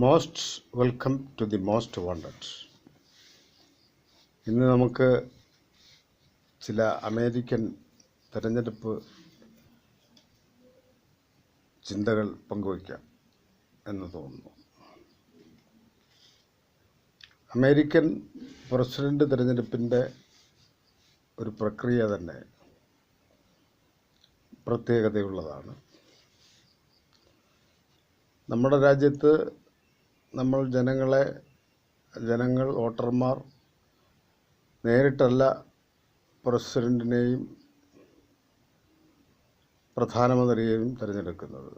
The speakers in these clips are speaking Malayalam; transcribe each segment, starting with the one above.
Most welcome to the most wanted ഇന്ന് നമുക്ക് ചില അമേരിക്കൻ തിരഞ്ഞെടുപ്പ് ചിന്തകൾ പങ്കുവയ്ക്കാം എന്ന് തോന്നുന്നു. അമേരിക്കൻ പ്രസിഡന്റ് തിരഞ്ഞെടുപ്പിന്റെ ഒരു പ്രക്രിയ തന്നെ പ്രത്യേകതയുള്ളതാണ്. നമ്മുടെ രാജ്യത്ത് നമ്മൾ ജനങ്ങളെ ജനങ്ങൾ വോട്ടർമാർ നേരിട്ടല്ല പ്രസിഡന്റിനെയും പ്രധാനമന്ത്രിയെയും തിരഞ്ഞെടുക്കുന്നത്.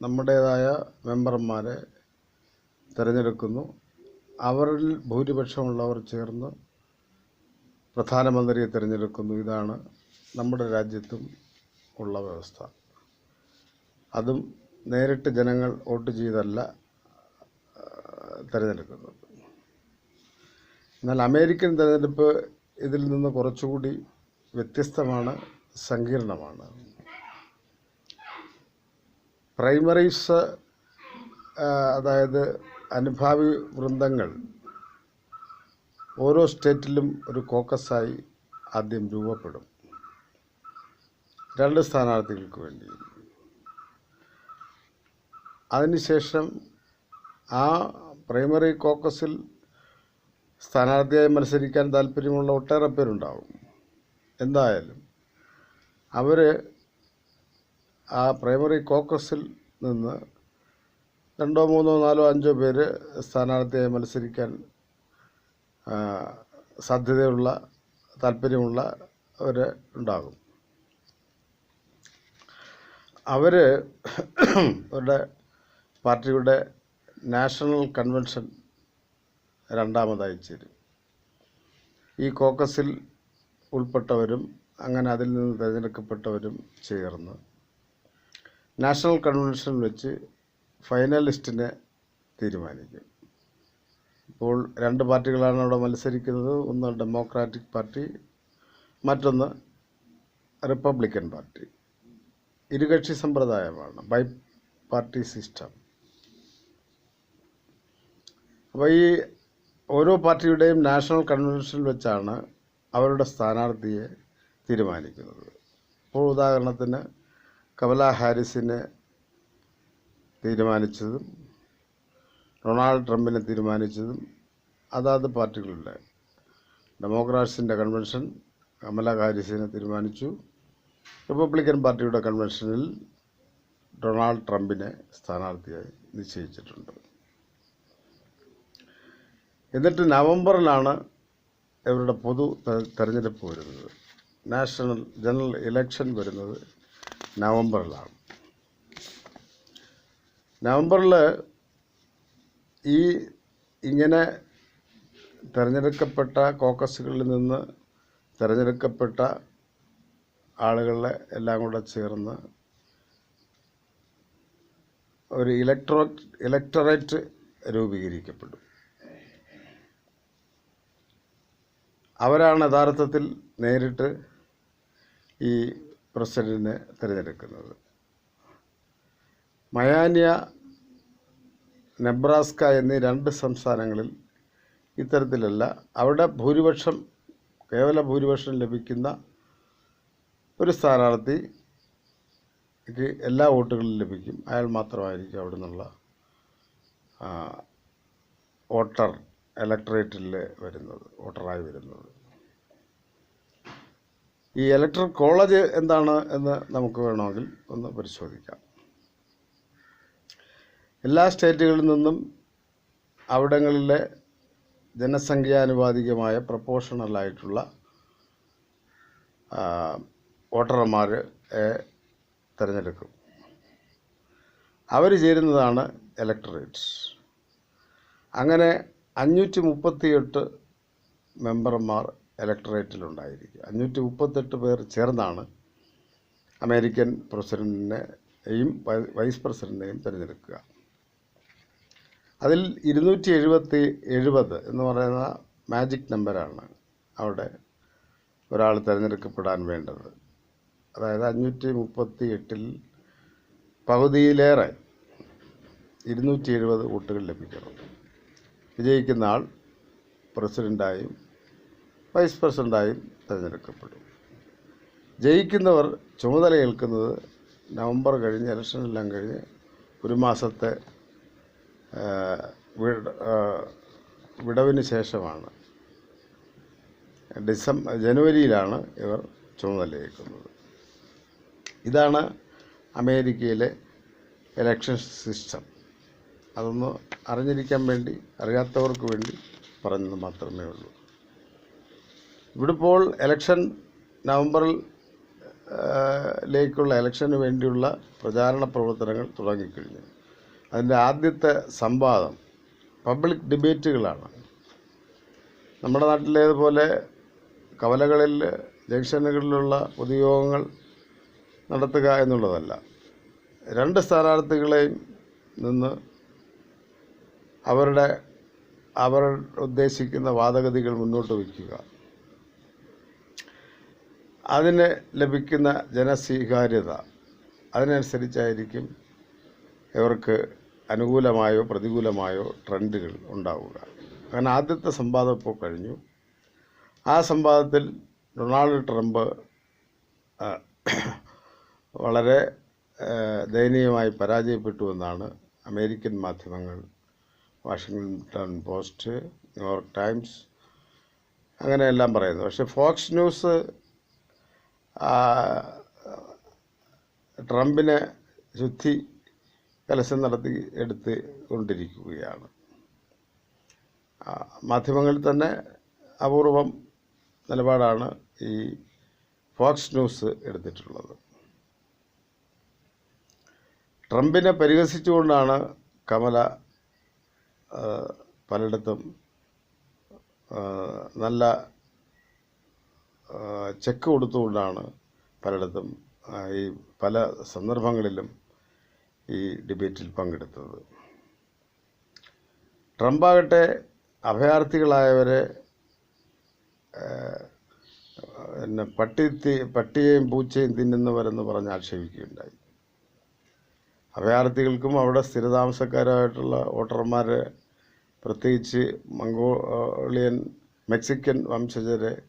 നമ്മുടേതായ മെമ്പർമാരെ തിരഞ്ഞെടുക്കുന്നു. അവരിൽ ഭൂരിപക്ഷമുള്ളവർ ചേർന്ന് പ്രധാനമന്ത്രിയെ തിരഞ്ഞെടുക്കുന്നു. ഇതാണ് നമ്മുടെ രാജ്യത്തും ഉള്ള വ്യവസ്ഥ. അതും നേരിട്ട് ജനങ്ങൾ വോട്ട് ചെയ്തല്ല തിരഞ്ഞെടുക്കുന്നത്. എന്നാൽ അമേരിക്കൻ തിരഞ്ഞെടുപ്പ് ഇതിൽ നിന്ന് കുറച്ചുകൂടി വ്യത്യസ്തമാണ് സങ്കീർണമാണ്. പ്രൈമറീസ് അതായത് അനുഭാവി വൃന്ദങ്ങൾ ഓരോ സ്റ്റേറ്റിലും ഒരു കോക്കസായി ആദ്യം രൂപപ്പെടും. രണ്ട് സ്ഥാനാർത്ഥികൾക്ക് വേണ്ടി. അതിനുശേഷം ആ പ്രൈമറി കോക്കസിൽ സ്ഥാനാർത്ഥിയായി മത്സരിക്കാൻ താല്പര്യമുള്ള ഒട്ടേറെ പേരുണ്ടാവും. എന്തായാലും അവർ ആ പ്രൈമറി കോക്കസിൽ നിന്ന് രണ്ടോ മൂന്നോ നാലോ അഞ്ചോ പേര് സ്ഥാനാർത്ഥിയായി മത്സരിക്കാൻ സാധ്യതയുള്ള താല്പര്യമുള്ള അവർ ഉണ്ടാകും. അവർ അവരുടെ പാർട്ടിയുടെ നാഷണൽ കൺവെൻഷൻ രണ്ടാമതായി ചേരും. ഈ കോക്കസിൽ ഉൾപ്പെട്ടവരും അങ്ങനെ അതിൽ നിന്ന് തിരഞ്ഞെടുക്കപ്പെട്ടവരും ചേർന്ന് നാഷണൽ കൺവെൻഷൻ വെച്ച് ഫൈനലിസ്റ്റിനെ തീരുമാനിക്കും. ഇപ്പോൾ രണ്ട് പാർട്ടികളാണ് അവിടെ മത്സരിക്കുന്നത്. ഒന്ന് ഡെമോക്രാറ്റിക് പാർട്ടി മറ്റൊന്ന് റിപ്പബ്ലിക്കൻ പാർട്ടി. ഇരുകക്ഷി സമ്പ്രദായമാണ് ബൈ പാർട്ടി സിസ്റ്റം. അപ്പോൾ ഈ ഓരോ പാർട്ടിയുടെയും നാഷണൽ കൺവെൻഷനിൽ വെച്ചാണ് അവരുടെ സ്ഥാനാർത്ഥിയെ തീരുമാനിക്കുന്നത്. ഇപ്പോൾ ഉദാഹരണത്തിന് കമല ഹാരിസിനെ തീരുമാനിച്ചതും ഡൊണാൾഡ് ട്രംപിനെ തീരുമാനിച്ചതും അതാത് പാർട്ടികളുടെ ഡെമോക്രാറ്റ്സിന്റെ കൺവെൻഷൻ കമല ഹാരിസിനെ തീരുമാനിച്ചു. റിപ്പബ്ലിക്കൻ പാർട്ടിയുടെ കൺവെൻഷനിൽ ഡൊണാൾഡ് ട്രംപിനെ സ്ഥാനാർത്ഥിയായി നിശ്ചയിച്ചിട്ടുണ്ട്. എന്നിട്ട് നവംബറിലാണ് ഇവരുടെ പൊതു തെരഞ്ഞെടുപ്പ് വരുന്നത്. നാഷണൽ ജനറൽ ഇലക്ഷൻ വരുന്നത് നവംബറിലാണ്. നവംബറിൽ ഈ ഇങ്ങനെ തിരഞ്ഞെടുക്കപ്പെട്ട കോക്കസുകളിൽ നിന്ന് തിരഞ്ഞെടുക്കപ്പെട്ട ആളുകളെ എല്ലാം കൂടെ ചേർന്ന് ഒരു ഇലക്ട്രോ ഇലക്ടറേറ്റ് രൂപീകരിക്കപ്പെടും അവരാണ് യഥാർത്ഥത്തിൽ നേരിട്ട് ഈ പ്രസിഡന്റിനെ തിരഞ്ഞെടുക്കുന്നത്. മയാനിയ നെബ്രാസ്ക എന്നീ രണ്ട് സംസ്ഥാനങ്ങളിൽ ഇത്തരത്തിലല്ല. അവിടെ ഭൂരിപക്ഷം കേവല ഭൂരിപക്ഷം ലഭിക്കുന്ന ഒരു സ്ഥാനാർത്ഥി എല്ലാ വോട്ടുകളും ലഭിക്കും. അയാൾ മാത്രമായിരിക്കും അവിടെ നിന്നുള്ള വോട്ടർ ഇലക്ടറേറ്റിൽ വരുന്നത് വോട്ടറായി വരുന്നത്. ഈ ഇലക്ട്രൽ കോളേജ് എന്താണ് എന്ന് നമുക്ക് വേണമെങ്കിൽ ഒന്ന് പരിശോധിക്കാം. എല്ലാ സ്റ്റേറ്റുകളിൽ നിന്നും അവിടങ്ങളിലെ ജനസംഖ്യാനുപാതികമായ പ്രപ്പോഷണലായിട്ടുള്ള വോട്ടർമാർ തിരഞ്ഞെടുക്കും. അവർ ചേരുന്നതാണ് ഇലക്ടറേറ്റ്സ് അങ്ങനെ അഞ്ഞൂറ്റി മുപ്പത്തിയെട്ട് മെമ്പർമാർ ഇലക്ടറേറ്റിലുണ്ടായിരിക്കും അഞ്ഞൂറ്റി മുപ്പത്തെട്ട് പേർ ചേർന്നാണ് അമേരിക്കൻ പ്രസിഡന്റിനെയും വൈസ് പ്രസിഡന്റിനെയും തിരഞ്ഞെടുക്കുക. അതിൽ ഇരുന്നൂറ്റി എഴുപത്തി എഴുപത് എന്ന് പറയുന്ന മാജിക് നമ്പറാണ് അവിടെ ഒരാൾ തിരഞ്ഞെടുക്കപ്പെടാൻ വേണ്ടത്. അതായത് അഞ്ഞൂറ്റി മുപ്പത്തി എട്ടിൽ പകുതിയിലേറെ ഇരുന്നൂറ്റി എഴുപത് വോട്ടുകൾ ലഭിക്കണം. വിജയിക്കുന്ന ആൾ പ്രസിഡന്റായും വൈസ് പ്രസിഡന്റായും തിരഞ്ഞെടുക്കപ്പെടും. ജയിക്കുന്നവർ ചുമതല ഏൽക്കുന്നത് നവംബർ കഴിഞ്ഞ് ഇലക്ഷനെല്ലാം കഴിഞ്ഞ് ഒരു മാസത്തെ വിടവിന് ശേഷമാണ്. ഡിസംബർ ജനുവരിയിലാണ് ഇവർ ചുമതലയേൽക്കുന്നത് ഇതാണ് അമേരിക്കയിലെ ഇലക്ഷൻ സിസ്റ്റം അതൊന്ന് അറിഞ്ഞിരിക്കാൻ വേണ്ടി അറിയാത്തവർക്ക് വേണ്ടി പറഞ്ഞത് മാത്രമേ ഉള്ളൂ. ഇവിടെ ഇപ്പോൾ ഇലക്ഷൻ നവംബറിൽ ലേക്കുള്ള ഇലക്ഷന് വേണ്ടിയുള്ള പ്രചാരണ പ്രവർത്തനങ്ങൾ തുടങ്ങിക്കഴിഞ്ഞു. അതിന്റെ ആദ്യത്തെ സംവാദം പബ്ലിക് ഡിബേറ്റുകളാണ് നമ്മുടെ നാട്ടിലേതുപോലെ കവലകളിൽ ജംഗ്ഷനുകളിലുള്ള പൊതുയോഗങ്ങൾ നടത്തുക എന്നുള്ളതല്ല. രണ്ട് സ്ഥാനാർത്ഥികളെയും നിന്ന് അവരുടെ അവർ ഉദ്ദേശിക്കുന്ന വാദഗതികൾ മുന്നോട്ട് വയ്ക്കുക. അതിന് ലഭിക്കുന്ന ജനസ്വീകാര്യത അതിനനുസരിച്ചായിരിക്കും ഇവർക്ക് അനുകൂലമായോ പ്രതികൂലമായോ ട്രെൻഡുകൾ ഉണ്ടാവുക. അങ്ങനെ ആദ്യത്തെ സംവാദം ഇപ്പോൾ കഴിഞ്ഞു. ആ സംവാദത്തിൽ ഡൊണാൾഡ് ട്രംപ് വളരെ ദയനീയമായി പരാജയപ്പെട്ടു എന്നാണ് അമേരിക്കൻ മാധ്യമങ്ങൾ വാഷിങ്ടൺ പോസ്റ്റ് ന്യൂയോർക്ക് ടൈംസ് അങ്ങനെയെല്ലാം പറയുന്നു. പക്ഷെ ഫോക്സ് ന്യൂസ് ട്രംപിനെ ശുദ്ധി കലശം നടത്തി എടുത്ത് കൊണ്ടിരിക്കുകയാണ്. മാധ്യമങ്ങളിൽ തന്നെ അപൂർവം നിലപാടാണ് ഈ ഫോക്സ് ന്യൂസ് എടുത്തിട്ടുള്ളത്. ട്രംപിനെ പരിഹസിച്ചുകൊണ്ടാണ് കമല പലയിടത്തും നല്ല ചെക്ക് കൊടുത്തുകൊണ്ടാണ് പലയിടത്തും ഈ പല സന്ദർഭങ്ങളിലും ഈ ഡിബേറ്റിൽ പങ്കെടുത്തത്. ട്രംപാകട്ടെ അഭയാർത്ഥികളായവരെ പിന്നെ പട്ടി പട്ടിയെയും പൂച്ചയും തിന്നുന്നവരെന്ന് പറഞ്ഞ് ആക്ഷേപിക്കുകയുണ്ടായി. അഭയാർത്ഥികൾക്കും അവിടെ സ്ഥിരതാമസക്കാരായിട്ടുള്ള വോട്ടർമാരെ പ്രത്യേകിച്ച് മംഗോളിയൻ മെക്സിക്കൻ വംശജരെ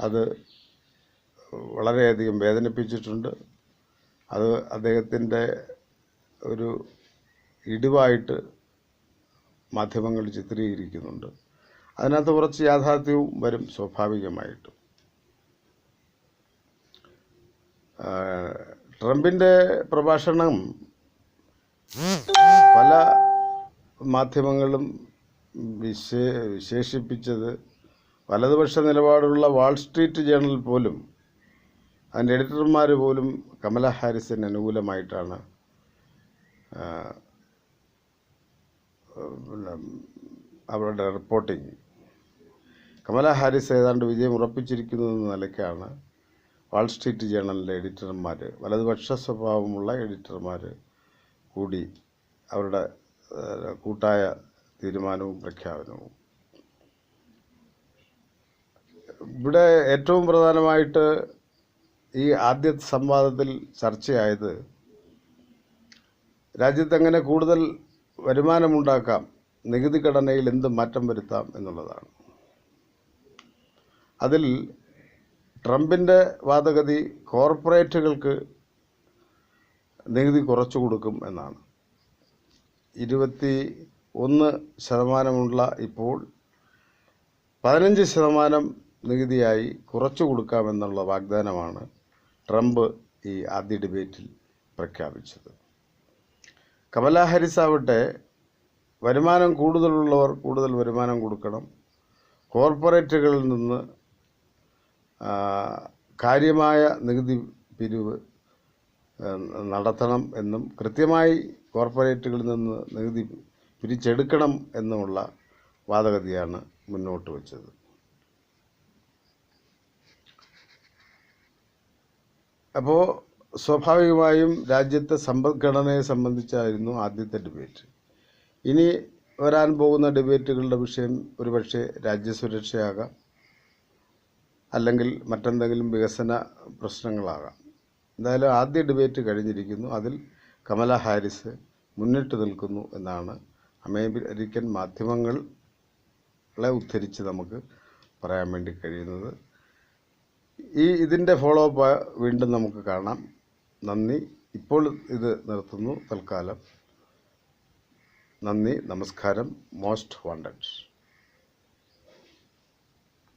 അത് വളരെയധികം വേദനിപ്പിച്ചിട്ടുണ്ട്. അത് അദ്ദേഹത്തിന്റെ ഒരു ഇടിവായിട്ട് മാധ്യമങ്ങൾ ചിത്രീകരിക്കുന്നുണ്ട്. അതിനകത്ത് കുറച്ച് യാഥാർത്ഥ്യവും വരും സ്വാഭാവികമായിട്ടും. ട്രംപിന്റെ പ്രഭാഷണം പല മാധ്യമങ്ങളും വിശേ വിശേഷിപ്പിച്ചത് വലതുപക്ഷ നിലപാടുള്ള വാൾ സ്ട്രീറ്റ് ജേണൽ പോലും അതിന്റെ എഡിറ്റർമാർ പോലും കമല ഹാരിസിന് അനുകൂലമായിട്ടാണ് അവരുടെ റിപ്പോർട്ടിങ്. കമല ഹാരിസ് ഏതാണ്ട് വിജയം ഉറപ്പിച്ചിരിക്കുന്നു എന്ന നിലയ്ക്കാണ് വാൾ സ്ട്രീറ്റ് ജേണലിന്റെ എഡിറ്റർമാർ വലതുപക്ഷ സ്വഭാവമുള്ള എഡിറ്റർമാർ കൂടി അവരുടെ കൂട്ടായ തീരുമാനവും പ്രഖ്യാപനവും. ഇവിടെ ഏറ്റവും പ്രധാനമായിട്ട് ഈ ആദ്യ സംവാദത്തിൽ ചർച്ചയായത് രാജ്യത്ത് എങ്ങനെ കൂടുതൽ വരുമാനമുണ്ടാക്കാം നികുതി ഘടനയിൽ എന്ത് മാറ്റം വരുത്താം എന്നുള്ളതാണ്. അതിൽ ട്രംപിന്റെ വാദഗതി കോർപ്പറേറ്റുകൾക്ക് നികുതി കുറച്ചു കൊടുക്കും എന്നാണ്. ഇരുപത്തി ഒന്ന് ശതമാനമുള്ള ഇപ്പോൾ പതിനഞ്ച് ശതമാനം നികുതിയായി കുറച്ചു കൊടുക്കാമെന്നുള്ള വാഗ്ദാനമാണ് ട്രംപ് ഈ ആദ്യ ഡിബേറ്റിൽ പ്രഖ്യാപിച്ചത്. കമലാ ഹാരിസ് ആവട്ടെ വരുമാനം കൂടുതലുള്ളവർ കൂടുതൽ വരുമാനം കൊടുക്കണം. കോർപ്പറേറ്റുകളിൽ നിന്ന് കാര്യമായ നികുതി പിരിവ് നടത്തണം എന്നും കൃത്യമായി കോർപ്പറേറ്റുകളിൽ നിന്ന് നികുതി പിരിച്ചെടുക്കണം എന്നുമുള്ള വാദഗതിയാണ് മുന്നോട്ട് വച്ചത്. അപ്പോൾ സ്വാഭാവികമായും രാജ്യത്തെ സമ്പദ്ഘടനയെ സംബന്ധിച്ചായിരുന്നു ആദ്യത്തെ ഡിബേറ്റ്. ഇനി വരാൻ പോകുന്ന ഡിബേറ്റുകളുടെ വിഷയം ഒരുപക്ഷെ രാജ്യസുരക്ഷയാകാം അല്ലെങ്കിൽ മറ്റെന്തെങ്കിലും വികസന പ്രശ്നങ്ങളാകാം. എന്തായാലും ആദ്യ ഡിബേറ്റ് കഴിഞ്ഞിരിക്കുന്നു. അതിൽ കമല ഹാരിസ് മുന്നിട്ട് നിൽക്കുന്നു എന്നാണ് അമേരിക്കൻ മാധ്യമങ്ങളെ ഉദ്ധരിച്ച് നമുക്ക് പറയാൻ വേണ്ടി കഴിയുന്നത്. ഈ ഇതിന്റെ ഫോളോ അപ്പ് വീണ്ടും നമുക്ക് കാണാം. നന്ദി. ഇപ്പോൾ ഇത് നിർത്തുന്നു. തൽക്കാലം നന്ദി. നമസ്കാരം. Most wanted